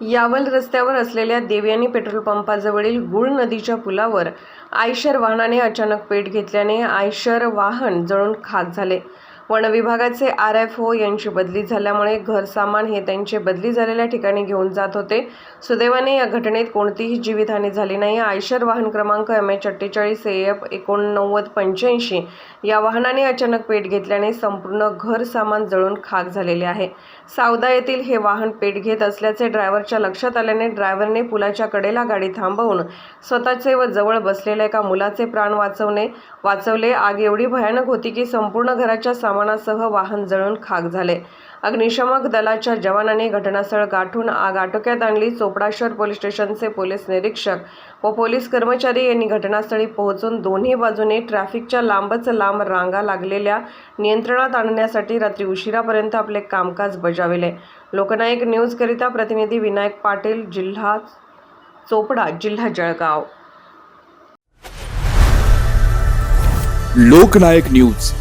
यावल रस्त्यावर असलेल्या देवयानी पेट्रोल पंपाजवळील गुळ नदीच्या पुलावर आयशर वाहनाने अचानक पेट घेतल्याने आयशर वाहन जळून खाक झाले. वन विभागाचे आर एफ ओ यांची बदली झाल्यामुळे घर सामान हे त्यांचे बदली झालेल्या ठिकाणी घेऊन जात होते. सुदैवाने या घटनेत कोणतीही जीवितहानी झाली नाही. आयशर वाहन क्रमांक एम एच अठ्ठेचाळीस ए एफ एकोणनव्वद पंच्याऐंशी या वाहनाने अचानक पेट घेतल्याने संपूर्ण घर सामान जळून खाक झालेले आहे. सावदा येथील हे वाहन पेट घेत असल्याचे ड्रायव्हरच्या लक्षात आल्याने ड्रायव्हरने पुलाच्या कडेला गाडी थांबवून स्वतःचे व जवळ बसलेल्या एका मुलाचे प्राण वाचवणे वाचवले. आग एवढी भयानक होती की संपूर्ण घराच्या जवानासह वाहन जळून खाक झाले. अग्निशमक दलाच्या जवानांनी घटनास्थळ गाठून आग आटोक्यात आणली. चोपडा शहर पोलीस स्टेशनचे पोलीस निरीक्षक व पोलीस कर्मचारी यांनी घटनास्थळी पोहोचून दोन्ही बाजूने ट्रॅफिकच्या लांबच लांब रांगा लागलेल्या नियंत्रणात आणण्यासाठी रात्री उशिरापर्यंत आपले कामकाज बजाविले. लोकनायक न्यूजकरिता प्रतिनिधी विनायक पाटील जिल्हा चोपडा जिल्हा जळगाव. लोकनायक न्यूज.